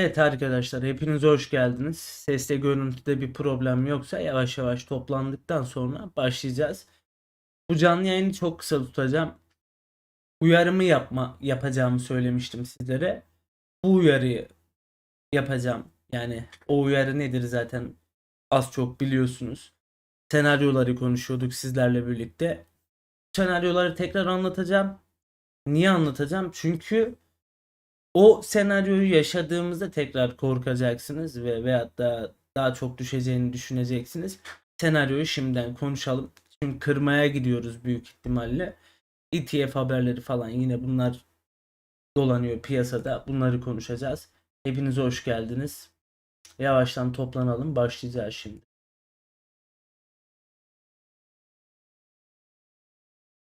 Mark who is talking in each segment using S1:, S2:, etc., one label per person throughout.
S1: Evet arkadaşlar hepiniz hoş geldiniz. Seste görüntüde bir problem yoksa yavaş yavaş toplandıktan sonra başlayacağız. Bu canlı yayını çok kısa tutacağım. Uyarımı yapma yapacağımı söylemiştim sizlere. Bu uyarıyı yapacağım. Yani o uyarı nedir zaten az çok biliyorsunuz. Senaryoları konuşuyorduk sizlerle birlikte. Senaryoları tekrar anlatacağım. Niye anlatacağım? Çünkü o senaryoyu yaşadığımızda tekrar korkacaksınız ve veyahut da daha çok düşeceğini düşüneceksiniz. Senaryoyu şimdiden konuşalım. Çünkü kırmaya gidiyoruz büyük ihtimalle. ETF haberleri falan yine bunlar dolanıyor piyasada. Bunları konuşacağız. Hepiniz hoş geldiniz. Yavaştan toplanalım. Başlayacağız şimdi.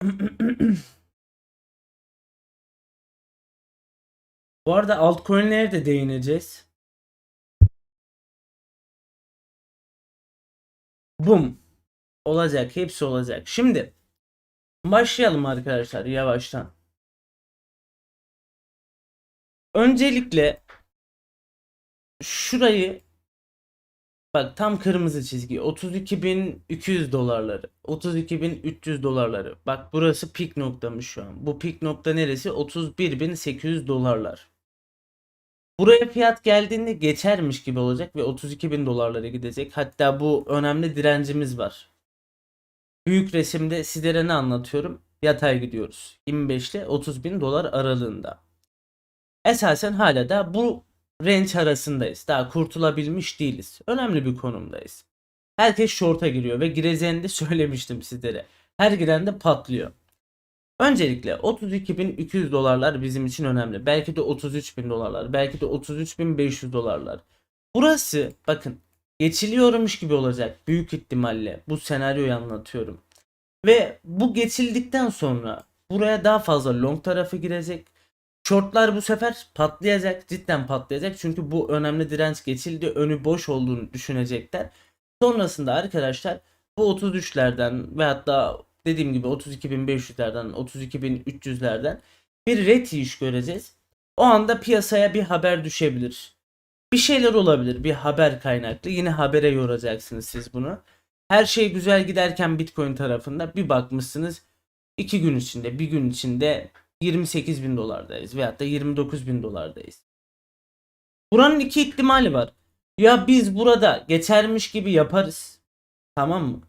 S1: Bu arada altcoin'lere de değineceğiz. Bum. Olacak. Hepsi olacak. Şimdi başlayalım arkadaşlar yavaştan. Öncelikle şurayı bak tam kırmızı çizgi 32.200 dolarları 32.300 dolarları bak burası pik noktamız şu an bu pik nokta neresi 31.800 dolarlar Buraya fiyat geldiğinde geçermiş gibi olacak ve 32 bin dolarlara gidecek. Hatta bu önemli direncimiz var. Büyük resimde sizlere ne anlatıyorum? Yatay gidiyoruz. 25 ile 30 bin dolar aralığında. Esasen hala da bu range arasındayız. Daha kurtulabilmiş değiliz. Önemli bir konumdayız. Herkes short'a giriyor ve gireceğini de söylemiştim sizlere. Her giren de patlıyor. Öncelikle 32.200 dolarlar bizim için önemli. Belki de 33.000 dolarlar. Belki de 33.500 dolarlar. Burası bakın geçiliyormuş gibi olacak büyük ihtimalle. Bu senaryoyu anlatıyorum. Ve bu geçildikten sonra buraya daha fazla long tarafı girecek. Shortlar bu sefer patlayacak. Cidden patlayacak. Çünkü bu önemli direnç geçildi. Önü boş olduğunu düşünecekler. Sonrasında arkadaşlar bu 33'lerden ve hatta dediğim gibi 32.500'lerden 32.300'lerden bir red iş göreceğiz. O anda piyasaya bir haber düşebilir. Bir şeyler olabilir bir haber kaynaklı. Yine habere yoracaksınız siz bunu. Her şey güzel giderken Bitcoin tarafında bir bakmışsınız 2 gün içinde bir gün içinde 28 bin dolardayız veyahut da 29 bin dolardayız. Buranın iki ihtimali var. Ya biz burada geçermiş gibi yaparız. Tamam mı?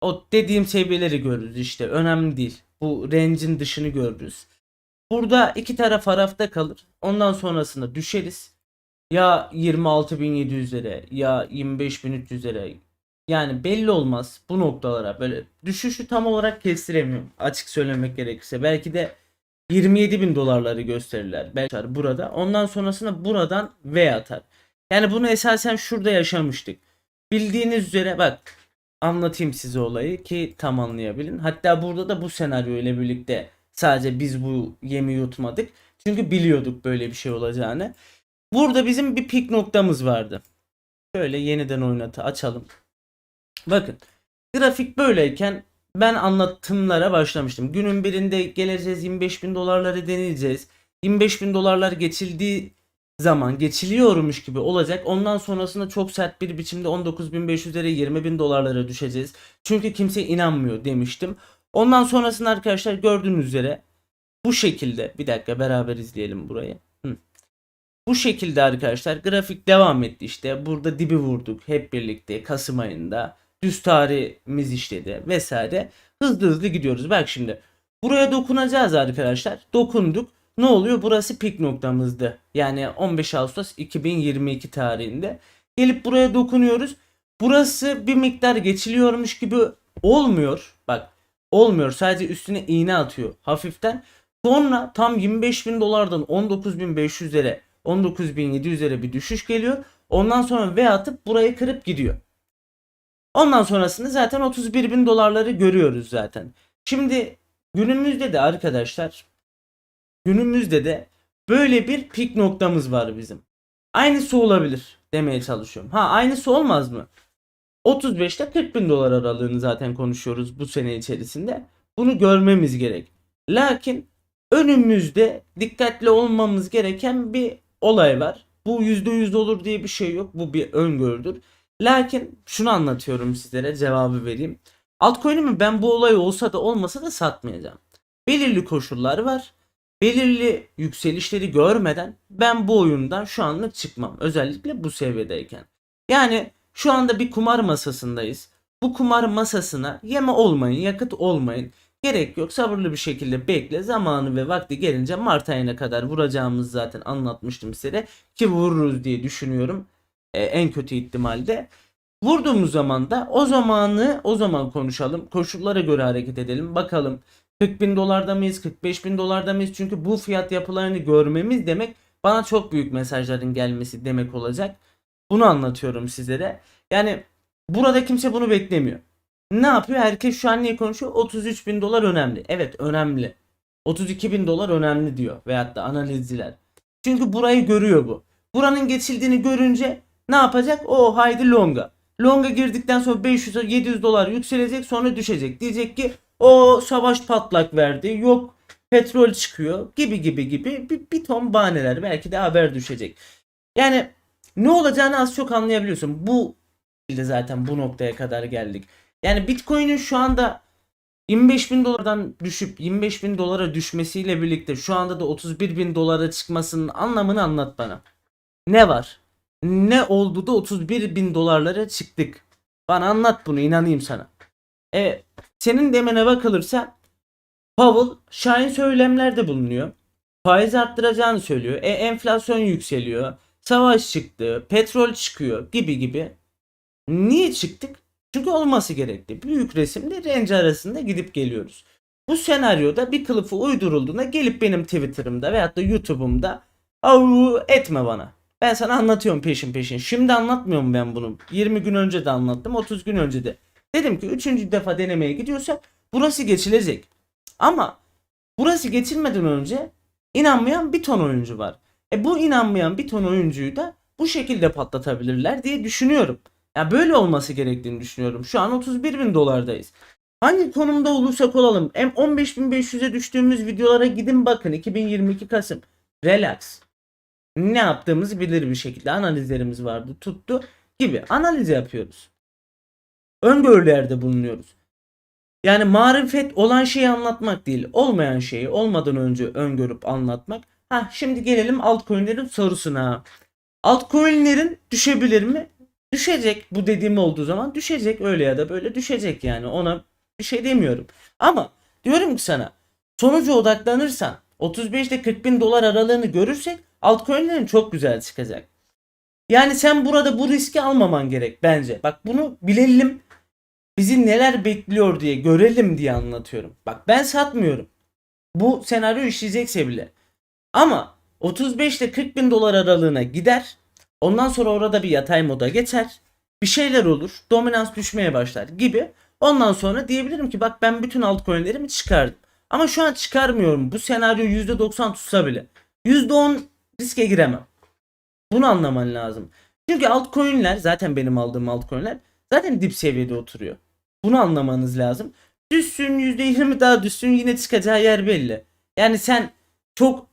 S1: O dediğim seviyeleri görürüz işte. Önemli değil. Bu range'in dışını görürüz. Burada iki taraf harafta kalır. Ondan sonrasında düşeriz. Ya 26.700'lere ya 25.300'lere yani belli olmaz bu noktalara böyle düşüşü tam olarak kestiremiyorum açık söylemek gerekirse belki de 27 bin dolarları gösterirler belki burada ondan sonrasında buradan V atar yani bunu esasen şurada yaşamıştık bildiğiniz üzere bak anlatayım size olayı ki tam anlayabilin. Hatta burada da bu senaryo ile birlikte sadece biz bu yemi yutmadık. Çünkü biliyorduk böyle bir şey olacağını. Burada bizim bir pik noktamız vardı. Şöyle yeniden oynatı açalım. Bakın grafik böyleyken ben anlatımlara başlamıştım. Günün birinde geleceğiz 25 bin dolarları deneyeceğiz. 25 bin dolarlar geçildiği zaman geçiliyormuş gibi olacak. Ondan sonrasında çok sert bir biçimde 19.500'lere 20.000 dolarlara düşeceğiz. Çünkü kimse inanmıyor demiştim. Ondan sonrasında arkadaşlar gördüğünüz üzere bu şekilde bir dakika beraber izleyelim burayı. Hı. Bu şekilde arkadaşlar grafik devam etti işte. Burada dibi vurduk hep birlikte Kasım ayında. Düz tarihimiz işledi vesaire. Hızlı hızlı gidiyoruz. Bak şimdi buraya dokunacağız arkadaşlar. Dokunduk ne oluyor? Burası pik noktamızdı. Yani 15 Ağustos 2022 tarihinde. Gelip buraya dokunuyoruz. Burası bir miktar geçiliyormuş gibi olmuyor. Bak olmuyor. Sadece üstüne iğne atıyor hafiften. Sonra tam 25 bin dolardan 19.500'lere 19.700'lere bir düşüş geliyor. Ondan sonra V atıp burayı kırıp gidiyor. Ondan sonrasında zaten 31 bin dolarları görüyoruz zaten. Şimdi günümüzde de arkadaşlar günümüzde de böyle bir pik noktamız var bizim. Aynısı olabilir demeye çalışıyorum. Ha aynısı olmaz mı? 35'te 40 bin dolar aralığını zaten konuşuyoruz bu sene içerisinde. Bunu görmemiz gerek. Lakin önümüzde dikkatli olmamız gereken bir olay var. bu %100 olur diye bir şey yok. Bu bir öngörüdür. Lakin şunu anlatıyorum sizlere cevabı vereyim. Altcoin'imi ben bu olay olsa da olmasa da satmayacağım. Belirli koşullar var. Belirli yükselişleri görmeden ben bu oyundan şu anlık çıkmam. Özellikle bu seviyedeyken. Yani şu anda bir kumar masasındayız. Bu kumar masasına yeme olmayın, yakıt olmayın. Gerek yok sabırlı bir şekilde bekle. Zamanı ve vakti gelince Mart ayına kadar vuracağımız zaten anlatmıştım size ki vururuz diye düşünüyorum. Ee, en kötü ihtimalde. Vurduğumuz zaman da o zamanı o zaman konuşalım. Koşullara göre hareket edelim. Bakalım 40 bin dolarda mıyız 45 bin dolarda mıyız? Çünkü bu fiyat yapılarını görmemiz demek bana çok büyük mesajların gelmesi demek olacak. Bunu anlatıyorum sizlere. Yani burada kimse bunu beklemiyor. Ne yapıyor? Herkes şu an niye konuşuyor? 33 bin dolar önemli. Evet önemli. 32 bin dolar önemli diyor. Veyahut da analizciler. Çünkü burayı görüyor bu. Buranın geçildiğini görünce ne yapacak? O haydi longa. Longa girdikten sonra 500 700 dolar yükselecek sonra düşecek. Diyecek ki o savaş patlak verdi. Yok petrol çıkıyor gibi gibi gibi bir, bir ton bahaneler belki de haber düşecek. Yani ne olacağını az çok anlayabiliyorsun. Bu şekilde zaten bu noktaya kadar geldik. Yani Bitcoin'in şu anda 25 bin dolardan düşüp 25 bin dolara düşmesiyle birlikte şu anda da 31 bin dolara çıkmasının anlamını anlat bana. Ne var? Ne oldu da 31 bin dolarlara çıktık? Bana anlat bunu inanayım sana. E, senin demene bakılırsa Powell şahin söylemlerde bulunuyor. Faiz arttıracağını söylüyor. E, enflasyon yükseliyor. Savaş çıktı. Petrol çıkıyor gibi gibi. Niye çıktık? Çünkü olması gerekti. Büyük resimle renci arasında gidip geliyoruz. Bu senaryoda bir kılıfı uydurulduğunda gelip benim Twitter'ımda veyahut da YouTube'umda avu etme bana. Ben sana anlatıyorum peşin peşin. Şimdi anlatmıyorum ben bunu. 20 gün önce de anlattım. 30 gün önce de. Dedim ki 3. defa denemeye gidiyorsak burası geçilecek. Ama burası geçilmeden önce inanmayan bir ton oyuncu var. E bu inanmayan bir ton oyuncuyu da bu şekilde patlatabilirler diye düşünüyorum. Ya böyle olması gerektiğini düşünüyorum. Şu an 31 bin dolardayız. Hangi konumda olursak olalım. Hem 15.500'e düştüğümüz videolara gidin bakın. 2022 Kasım. Relax. Ne yaptığımızı bilir bir şekilde. Analizlerimiz vardı. Tuttu gibi. Analiz yapıyoruz. Öngörülerde bulunuyoruz. Yani marifet olan şeyi anlatmak değil. Olmayan şeyi olmadan önce öngörüp anlatmak. Ha şimdi gelelim altcoin'lerin sorusuna. Altcoin'lerin düşebilir mi? Düşecek bu dediğim olduğu zaman düşecek öyle ya da böyle düşecek yani ona bir şey demiyorum. Ama diyorum ki sana sonuca odaklanırsan 35 ile 40 bin dolar aralığını görürsek altcoin'lerin çok güzel çıkacak. Yani sen burada bu riski almaman gerek bence. Bak bunu bilelim. Bizi neler bekliyor diye görelim diye anlatıyorum. Bak ben satmıyorum. Bu senaryo işleyecekse bile. Ama 35 ile 40 bin dolar aralığına gider. Ondan sonra orada bir yatay moda geçer. Bir şeyler olur. Dominans düşmeye başlar gibi. Ondan sonra diyebilirim ki bak ben bütün altcoin'lerimi çıkardım. Ama şu an çıkarmıyorum. Bu senaryo %90 tutsa bile. %10 riske giremem. Bunu anlaman lazım. Çünkü altcoin'ler zaten benim aldığım altcoin'ler zaten dip seviyede oturuyor. Bunu anlamanız lazım. Düşsün %20 daha düşsün yine çıkacağı yer belli. Yani sen çok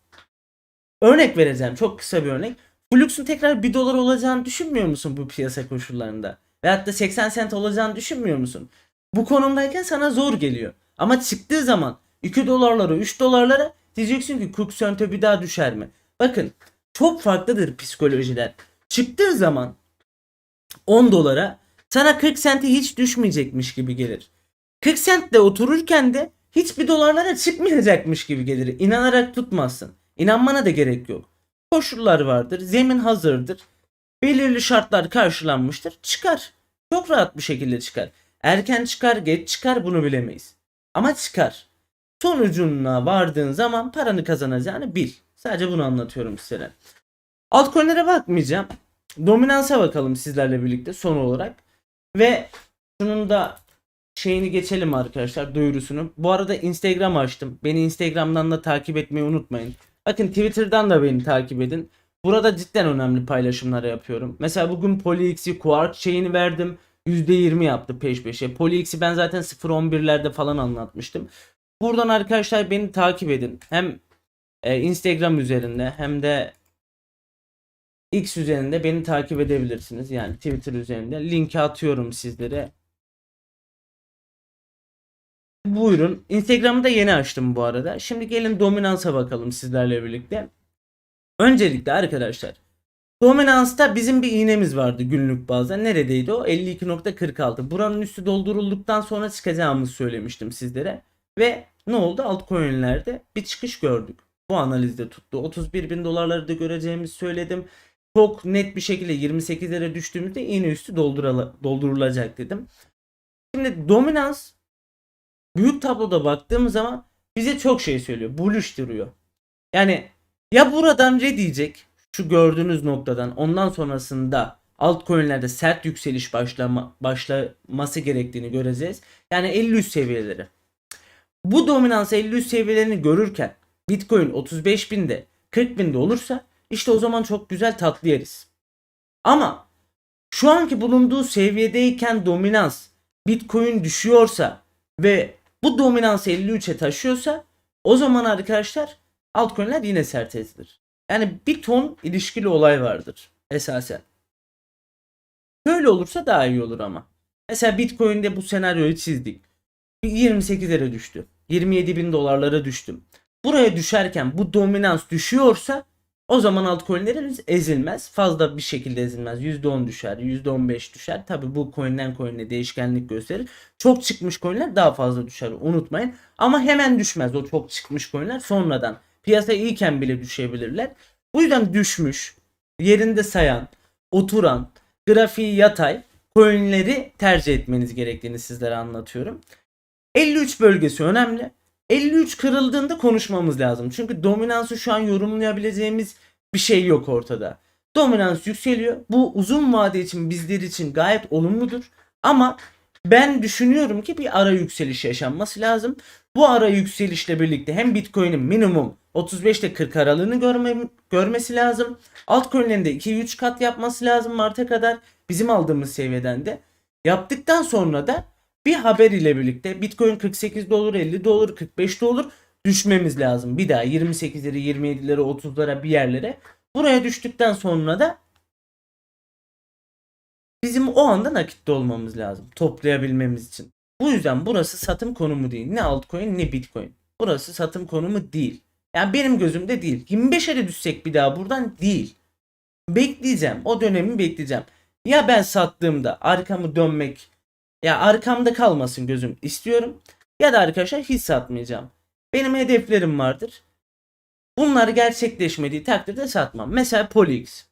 S1: örnek vereceğim. Çok kısa bir örnek. Flux'un tekrar 1 dolar olacağını düşünmüyor musun bu piyasa koşullarında? Veyahut da 80 sent olacağını düşünmüyor musun? Bu konumdayken sana zor geliyor. Ama çıktığı zaman 2 dolarlara 3 dolarlara diyeceksin ki 40 sente bir daha düşer mi? Bakın çok farklıdır psikolojiler. Çıktığı zaman 10 dolara sana 40 sente hiç düşmeyecekmiş gibi gelir. 40 sentle otururken de hiçbir dolarlara çıkmayacakmış gibi gelir. İnanarak tutmazsın. İnanmana da gerek yok. Koşullar vardır. Zemin hazırdır. Belirli şartlar karşılanmıştır. Çıkar. Çok rahat bir şekilde çıkar. Erken çıkar, geç çıkar bunu bilemeyiz. Ama çıkar. Sonucuna vardığın zaman paranı kazanacağını bil. Sadece bunu anlatıyorum size. Altcoin'lere bakmayacağım. Dominansa bakalım sizlerle birlikte son olarak. Ve şunun da şeyini geçelim arkadaşlar duyurusunu. Bu arada Instagram açtım. Beni Instagram'dan da takip etmeyi unutmayın. Bakın Twitter'dan da beni takip edin. Burada cidden önemli paylaşımlar yapıyorum. Mesela bugün PolyX'i Quark şeyini verdim. %20 yaptı peş peşe. PolyX'i ben zaten 0.11'lerde falan anlatmıştım. Buradan arkadaşlar beni takip edin. Hem e, Instagram üzerinde hem de X üzerinde beni takip edebilirsiniz. Yani Twitter üzerinde. Linki atıyorum sizlere. Buyurun. Instagram'ı da yeni açtım bu arada. Şimdi gelin dominansa bakalım sizlerle birlikte. Öncelikle arkadaşlar Dominansta bizim bir iğnemiz vardı günlük bazda. Neredeydi o? 52.46. Buranın üstü doldurulduktan sonra çıkacağımızı söylemiştim sizlere. Ve ne oldu? Altcoin'lerde bir çıkış gördük. Bu analizde tuttu. 31 bin dolarları da göreceğimizi söyledim. Çok net bir şekilde 28'lere düştüğümüzde iğne üstü doldurulacak dedim. Şimdi dominans büyük tabloda baktığımız zaman bize çok şey söylüyor. Bullish duruyor. Yani ya buradan red diyecek şu gördüğünüz noktadan ondan sonrasında altcoin'lerde sert yükseliş başlama, başlaması gerektiğini göreceğiz. Yani 50 üst seviyeleri. Bu dominans 50 üst seviyelerini görürken Bitcoin 35 binde 40 binde olursa işte o zaman çok güzel tatlı yeriz. Ama şu anki bulunduğu seviyedeyken dominans Bitcoin düşüyorsa ve bu dominans 53'e taşıyorsa o zaman arkadaşlar altcoin'ler yine sert ezilir. Yani bir ton ilişkili olay vardır esasen. Böyle olursa daha iyi olur ama. Mesela Bitcoin'de bu senaryoyu çizdik. 28'lere düştü. 27 bin dolarlara düştüm. Buraya düşerken bu dominans düşüyorsa o zaman altcoin'lerimiz ezilmez. Fazla bir şekilde ezilmez. %10 düşer, %15 düşer. Tabi bu coin'den coin'e değişkenlik gösterir. Çok çıkmış coin'ler daha fazla düşer. Unutmayın. Ama hemen düşmez o çok çıkmış coin'ler. Sonradan piyasa iyiken bile düşebilirler. Bu yüzden düşmüş, yerinde sayan, oturan, grafiği yatay coin'leri tercih etmeniz gerektiğini sizlere anlatıyorum. 53 bölgesi önemli. 53 kırıldığında konuşmamız lazım. Çünkü dominansı şu an yorumlayabileceğimiz bir şey yok ortada. Dominans yükseliyor. Bu uzun vade için bizler için gayet olumludur. Ama ben düşünüyorum ki bir ara yükseliş yaşanması lazım. Bu ara yükselişle birlikte hem Bitcoin'in minimum 35 ile 40 aralığını görme, görmesi lazım. Altcoin'lerin de 2-3 kat yapması lazım Mart'a kadar. Bizim aldığımız seviyeden de. Yaptıktan sonra da bir haber ile birlikte Bitcoin 48 dolar, 50 dolar, 45 dolar düşmemiz lazım. Bir daha 28'lere, 27'lere, 30'lara bir yerlere. Buraya düştükten sonra da bizim o anda nakitte olmamız lazım. Toplayabilmemiz için. Bu yüzden burası satım konumu değil. Ne altcoin ne bitcoin. Burası satım konumu değil. Yani benim gözümde değil. 25'e düşsek bir daha buradan değil. Bekleyeceğim. O dönemi bekleyeceğim. Ya ben sattığımda arkamı dönmek ya arkamda kalmasın gözüm istiyorum. Ya da arkadaşlar hiç satmayacağım. Benim hedeflerim vardır. Bunlar gerçekleşmediği takdirde satmam. Mesela Polix.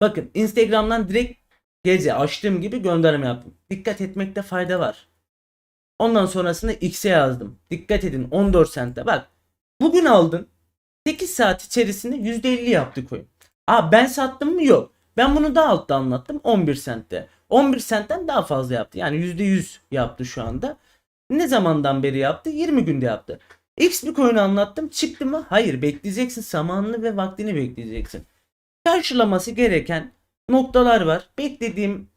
S1: Bakın Instagram'dan direkt gece açtığım gibi gönderme yaptım. Dikkat etmekte fayda var. Ondan sonrasında X'e yazdım. Dikkat edin 14 cent'e bak. Bugün aldın. 8 saat içerisinde %50 yaptı coin. Aa ben sattım mı? Yok. Ben bunu daha altta anlattım 11 centte. 11 centten daha fazla yaptı. Yani %100 yaptı şu anda. Ne zamandan beri yaptı? 20 günde yaptı. X bir coin anlattım. Çıktı mı? Hayır. Bekleyeceksin. Zamanını ve vaktini bekleyeceksin. Karşılaması gereken noktalar var. Beklediğim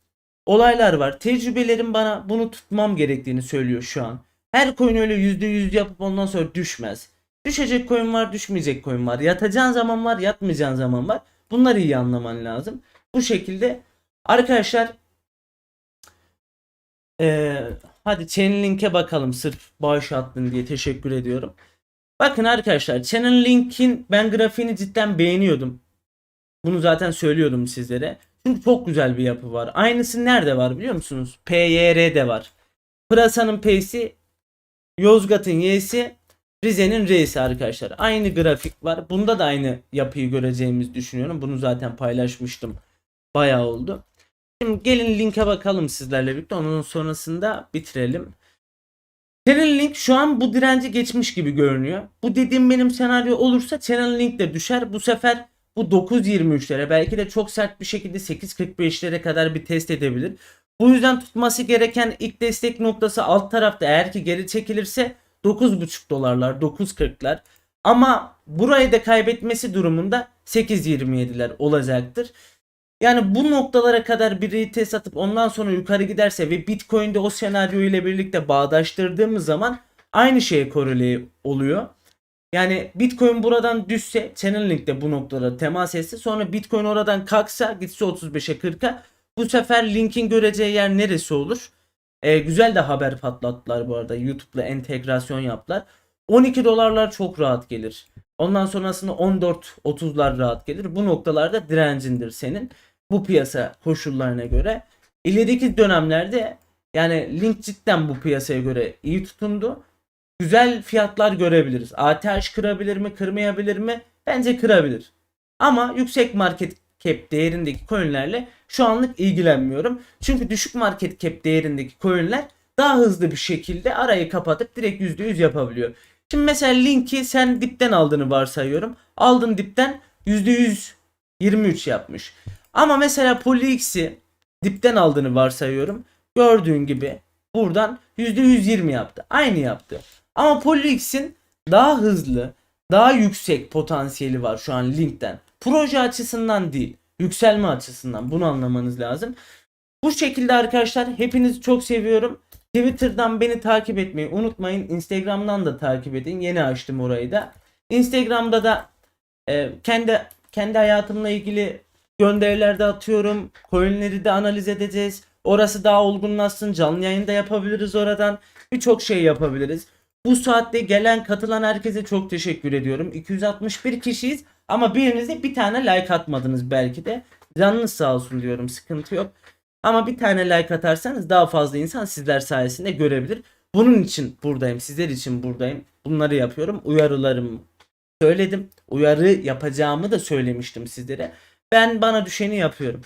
S1: olaylar var. Tecrübelerim bana bunu tutmam gerektiğini söylüyor şu an. Her coin öyle %100 yapıp ondan sonra düşmez. Düşecek coin var, düşmeyecek coin var. Yatacağın zaman var, yatmayacağın zaman var. Bunları iyi anlaman lazım. Bu şekilde arkadaşlar ee, hadi Chainlink'e bakalım sırf bağış attın diye teşekkür ediyorum. Bakın arkadaşlar Chainlink'in ben grafiğini cidden beğeniyordum. Bunu zaten söylüyordum sizlere. Çünkü çok güzel bir yapı var. Aynısı nerede var biliyor musunuz? PYR'de var. Pırasa'nın P'si, Yozgat'ın Y'si, Rize'nin R'si arkadaşlar. Aynı grafik var. Bunda da aynı yapıyı göreceğimizi düşünüyorum. Bunu zaten paylaşmıştım. Bayağı oldu. Şimdi gelin linke bakalım sizlerle birlikte. Onun sonrasında bitirelim. Channel Link şu an bu direnci geçmiş gibi görünüyor. Bu dediğim benim senaryo olursa Channel Link de düşer. Bu sefer bu 9.23'lere belki de çok sert bir şekilde 8.45'lere kadar bir test edebilir. Bu yüzden tutması gereken ilk destek noktası alt tarafta eğer ki geri çekilirse 9.5 dolarlar 9.40'lar. Ama burayı da kaybetmesi durumunda 8.27'ler olacaktır. Yani bu noktalara kadar bir retest atıp ondan sonra yukarı giderse ve Bitcoin'de o senaryo ile birlikte bağdaştırdığımız zaman aynı şeye korele oluyor. Yani Bitcoin buradan düşse Chainlink de bu noktada temas etse sonra Bitcoin oradan kalksa gitse 35'e 40'a bu sefer Link'in göreceği yer neresi olur? Ee, güzel de haber patlattılar bu arada. YouTube'la entegrasyon yaptılar. 12 dolarlar çok rahat gelir. Ondan sonrasında 14-30'lar rahat gelir. Bu noktalarda direncindir senin. Bu piyasa koşullarına göre. İlerideki dönemlerde yani Link cidden bu piyasaya göre iyi tutundu. Güzel fiyatlar görebiliriz. ATH kırabilir mi, kırmayabilir mi? Bence kırabilir. Ama yüksek market cap değerindeki coinlerle şu anlık ilgilenmiyorum. Çünkü düşük market cap değerindeki coinler daha hızlı bir şekilde arayı kapatıp direkt %100 yapabiliyor. Şimdi mesela linki sen dipten aldığını varsayıyorum. Aldın dipten %123 yapmış. Ama mesela PolyX'i dipten aldığını varsayıyorum. Gördüğün gibi buradan %120 yaptı. Aynı yaptı. Ama PolyX'in daha hızlı, daha yüksek potansiyeli var şu an Link'ten. Proje açısından değil, yükselme açısından bunu anlamanız lazım. Bu şekilde arkadaşlar hepinizi çok seviyorum. Twitter'dan beni takip etmeyi unutmayın. Instagram'dan da takip edin. Yeni açtım orayı da. Instagram'da da e, kendi kendi hayatımla ilgili gönderiler de atıyorum. Coinleri de analiz edeceğiz. Orası daha olgunlaşsın. Canlı yayında yapabiliriz oradan. Birçok şey yapabiliriz. Bu saatte gelen katılan herkese çok teşekkür ediyorum. 261 kişiyiz ama biriniz de bir tane like atmadınız belki de. Canınız sağ olsun diyorum sıkıntı yok. Ama bir tane like atarsanız daha fazla insan sizler sayesinde görebilir. Bunun için buradayım. Sizler için buradayım. Bunları yapıyorum. Uyarılarımı söyledim. Uyarı yapacağımı da söylemiştim sizlere. Ben bana düşeni yapıyorum.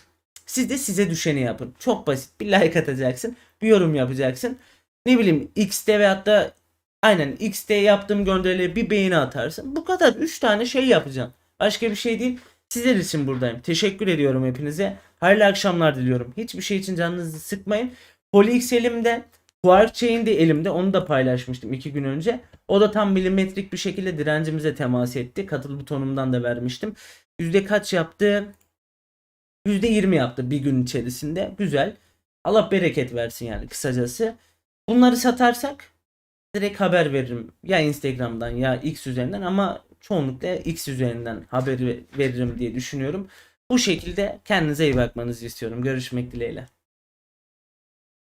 S1: Siz de size düşeni yapın. Çok basit. Bir like atacaksın. Bir yorum yapacaksın. Ne bileyim X'te veyahut da aynen X'te yaptığım gönderileri bir beğeni atarsın. Bu kadar. 3 tane şey yapacağım. Başka bir şey değil. Sizler için buradayım. Teşekkür ediyorum hepinize. Hayırlı akşamlar diliyorum. Hiçbir şey için canınızı sıkmayın. PolyX elimde. Quark Chain de elimde. Onu da paylaşmıştım 2 gün önce. O da tam milimetrik bir şekilde direncimize temas etti. Katıl butonumdan da vermiştim. Yüzde kaç yaptı? %20 yaptı bir gün içerisinde. Güzel. Allah bereket versin yani kısacası. Bunları satarsak direkt haber veririm. Ya Instagram'dan ya X üzerinden ama çoğunlukla X üzerinden haber veririm diye düşünüyorum. Bu şekilde kendinize iyi bakmanızı istiyorum. Görüşmek dileğiyle.